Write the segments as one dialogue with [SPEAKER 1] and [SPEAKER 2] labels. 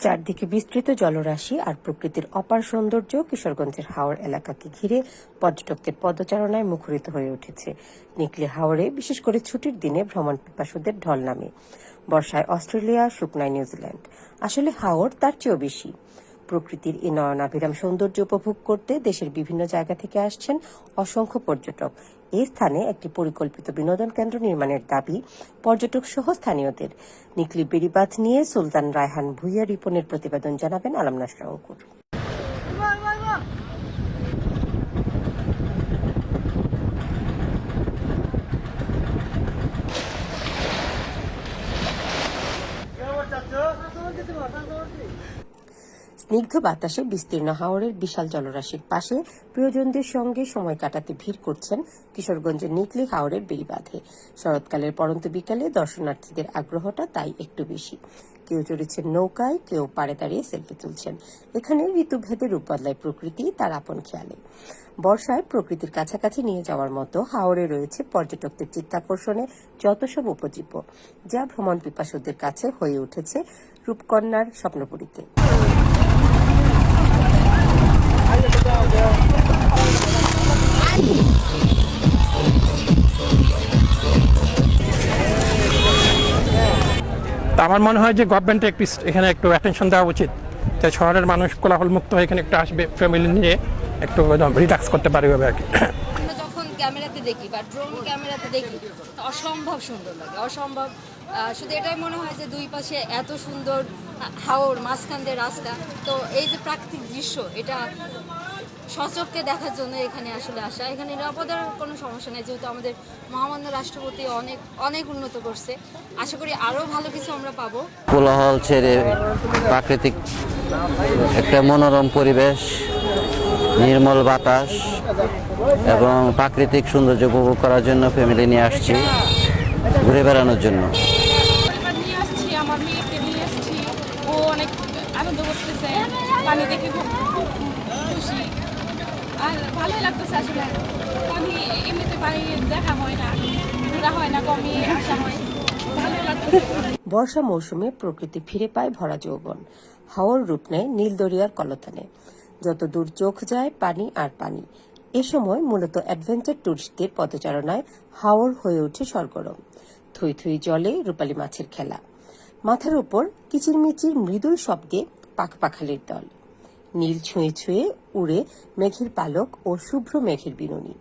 [SPEAKER 1] চারদিকে বিস্তৃত জলরাশি আর প্রকৃতির অপার সৌন্দর্য কিশোরগঞ্জের হাওড় এলাকাকে ঘিরে পর্যটকদের পদচারণায় মুখরিত হয়ে উঠেছে। নিকলি হাওরে বিশেষ করে ছুটির দিনে ভ্রমণ পিপাসুদের ঢল নামে। বর্ষায় অস্ট্রেলিয়া, শুকনায় নিউজিল্যান্ড। আসলে হাওর তার চেয়েও বেশি। প্রকৃতির এই নয়নাভিরাম সৌন্দর্য উপভোগ করতে দেশের বিভিন্ন জায়গা থেকে আসছেন অসংখ্য পর্যটক। এই স্থানে একটি পরিকল্পিত বিনোদন কেন্দ্র নির্মাণের দাবি পর্যটক সহ স্থানীয়দের। নিকলি বেড়িবাঁধ নিয়ে সুলতান রায়হান ভুইয়া রিপনের প্রতিবেদন জানাবেন আলম নাসরা অঙ্কুর স্নিগ্ধ বাতাসে বিস্তীর্ণ হাওরের বিশাল জলরাশির পাশে প্রিয়জনদের সঙ্গে সময় কাটাতে ভিড় করছেন কিশোরগঞ্জের নিকলি হাওরের বেড়িবাঁধে শরৎকালের পরন্ত বিকালে দর্শনার্থীদের আগ্রহটা তাই একটু বেশি। কেউ চড়েছেন নৌকায়, কেউ পাড়ে দাঁড়িয়ে সেলফি তুলছেন। এখানে ঋতুভেদে রূপ বদলায় প্রকৃতি তার আপন খেয়ালে। বর্ষায় প্রকৃতির কাছাকাছি নিয়ে যাওয়ার মতো হাওড়ে রয়েছে পর্যটকদের চিত্তাকর্ষণে যত সব উপজীব্য যা ভ্রমণ পিপাসুদের কাছে হয়ে উঠেছে রূপকন্যার স্বপ্নপুরীতে।
[SPEAKER 2] আমার মনে হয় যে গভর্নমেন্টে একটু এখানে একটু অ্যাটেনশন দেওয়া উচিত, যে শহরের মানুষ কোলাহল মুক্ত হয়ে এখানে একটু আসবে ফ্যামিলি নিয়ে একটু রিল্যাক্স করতে পারবে আর কি।
[SPEAKER 3] ক্যামেরাতে দেখি বা ড্রোন ক্যামেরাতে দেখি অসম্ভব সুন্দর লাগে, অসম্ভব শুধু এটাই মনে হয় যে দুই পাশে এত সুন্দর হাওর মাঝখান দিয়ে রাস্তা। তো এই যে প্রাকৃতিক দৃশ্য, এটা সচক্ষে দেখার জন্য এখানে আসলে আসা। এখানে নিরাপদার কোনো সমস্যা নেই, যেহেতু আমাদের মহামান্য রাষ্ট্রপতি অনেক অনেক উন্নত করছে। আশা করি আরও ভালো কিছু আমরা পাবো।
[SPEAKER 4] কোলাহল ছেড়ে প্রাকৃতিক একটা মনোরম পরিবেশ, নির্মল বাতাস এবং প্রাকৃতিক সৌন্দর্য উপভোগ করার জন্য ফ্যামিলি নিয়ে আসছি, ঘুরে বেড়ানোর জন্য
[SPEAKER 5] পরিবার নিয়ে আসছি আমার মেয়েকে নিয়ে আসছি ও অনেক আনন্দ করতেছে পানি দেখে খুব খুশি। আর ভালোই লাগতেছে আসলে। পানি এমনিতে পানি দেখা হয় না, ঘোরা হয় না কমই আসা হয়।
[SPEAKER 1] বর্ষা মৌসুমে প্রকৃতি ফিরে পায় ভরা যৌবন। হাওর রূপ নেয় নীলদরিয়ার কলতানে। যত দূর চোখ যায় পানি আর পানি, এ সময় মূলত অ্যাডভেঞ্চার ট্যুরিস্টদের পদচারণায় হাওর হয়ে ওঠে সরগরম। থুই থুই জলে রূপালী মাছের খেলা। মাথার উপর কিচিরমিচির মৃদুল শব্দে পাখপাখালির দল। নীল ছুঁয়ে ছুঁয়ে উড়ে মেঘের পালক ও শুভ্র মেঘের বিনুনি।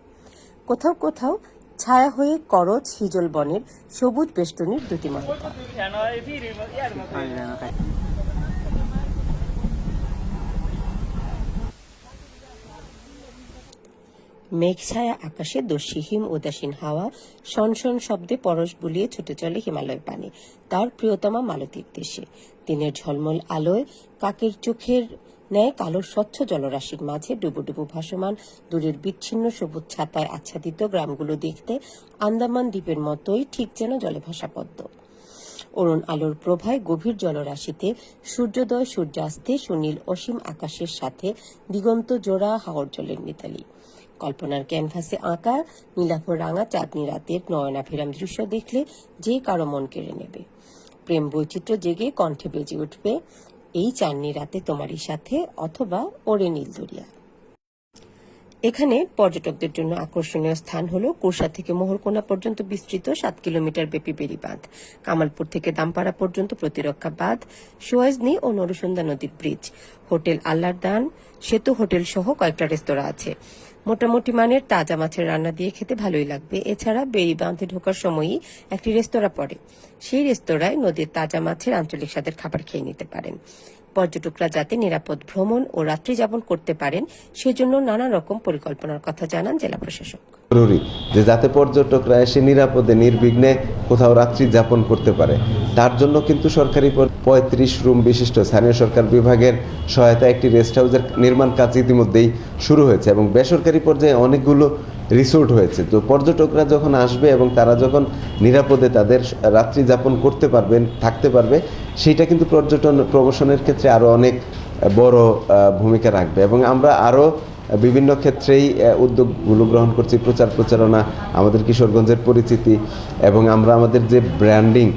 [SPEAKER 1] কোথাও কোথাও ছায়া হয়ে করচ হিজল বনের সবুজ বেষ্টনীর দ্যুতিময়তা মেঘছায়া আকাশে দস্যিহীন উদাসীন হাওয়া শনশন শব্দে পরশ বুলিয়ে ছুটে চলে হিমালয় পানে, তার প্রিয়তমা মালতীর দেশে। দিনের ঝলমল আলোয় কাকের চোখের ন্যায় কালো স্বচ্ছ জলরাশির মাঝে ডুবু ডুবু ভাসমান দূরের বিচ্ছিন্ন সবুজ ছাতায় আচ্ছাদিত গ্রামগুলো দেখতে আন্দামান দ্বীপের মতোই ঠিক যেন জলে ভাসা পদ্ম। অরুণ আলোর প্রভায় গভীর জলরাশিতে সূর্যোদয়, সূর্যাস্তে সুনীল অসীম আকাশের সাথে দিগন্ত জোড়া হাওর জলের মিতালি। কল্পনার ক্যানভাসে আঁকা নীলাভর রাঙা চাঁদনি রাতের নয়নাভিরাম দৃশ্য দেখলে যে কারও মন কেড়ে নেবে। প্রেম বৈচিত্র্য জেগে কণ্ঠে বেজে উঠবে এই চাননি রাতে তোমারই সাথে অথবা ওরে নীলদরিয়া। এখানে পর্যটকদের জন্য আকর্ষণীয় স্থান হল কুরসা থেকে মোহরকোনা পর্যন্ত বিস্তৃত সাত কিলোমিটার ব্যাপী বেড়ি বাঁধ কামালপুর থেকে দামপাড়া পর্যন্ত প্রতিরক্ষা বাঁধ, সোয়াজনি ও নরসুন্দা নদীর ব্রিজ। হোটেল আল্লার দান সেতু হোটেল সহ কয়েকটা রেস্তোরাঁ আছে। মোটামুটি মানের তাজা মাছের রান্না দিয়ে খেতে ভালোই লাগবে। এছাড়া বেড়ি বাঁধে ঢোকার সময়ই একটি রেস্তোরাঁ পড়ে। সেই রেস্তোরাঁয় নদীর তাজা মাছের আঞ্চলিক স্বাদের খাবার খেয়ে নিতে পারেন। পর্যটকরা যাতে নিরাপদ ভ্রমণ ও রাত্রি যাপন করতে পারেন, সেজন্য নানা রকম পরিকল্পনার কথা জানান জেলা প্রশাসক।
[SPEAKER 6] জরুরি যে যাতে পর্যটকরা এসে নিরাপদে, নির্বিঘ্নে কোথাও রাত্রি যাপন করতে পারে। তার জন্য কিন্তু সরকারি পঁয়ত্রিশ রুম বিশিষ্ট স্থানীয় সরকার বিভাগের সহায়তায় একটি রেস্ট হাউসের নির্মাণ কাজ ইতিমধ্যেই শুরু হয়েছে এবং বেসরকারি পর্যায়ে অনেকগুলো রিসোর্ট হয়েছে। তো পর্যটকরা যখন আসবে এবং তারা যখন নিরাপদে তাদের রাত্রি যাপন করতে পারবেন, থাকতে পারবে, সেইটা কিন্তু পর্যটন প্রমোশনের ক্ষেত্রে আরও অনেক বড় ভূমিকা রাখবে। এবং আমরা আরও বিভিন্ন ক্ষেত্রেই উদ্যোগগুলো গ্রহণ করছি, প্রচার প্রচারণা, আমাদের কিশোরগঞ্জের পরিচিতি এবং আমরা আমাদের যে ব্র্যান্ডিং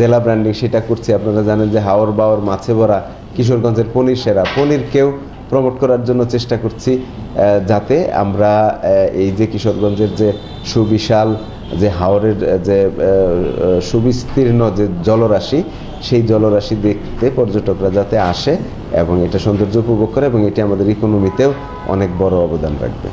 [SPEAKER 6] জেলা ব্র্যান্ডিং সেটা করছি। আপনারা জানেন যে হাওর বাওর মাছে ভরা কিশোরগঞ্জের পনির সেরা। পনিরকেও প্রমোট করার জন্য চেষ্টা করছি যাতে আমরা এই যে কিশোরগঞ্জের যে সুবিশাল, যে হাওরের যে সুবিস্তীর্ণ যে জলরাশি, সেই জলরাশি দেখতে পর্যটকরা যাতে আসে এবং এটা সৌন্দর্য উপভোগ করে এবং এটি আমাদের ইকোনমিতেও অনেক বড় অবদান রাখবে।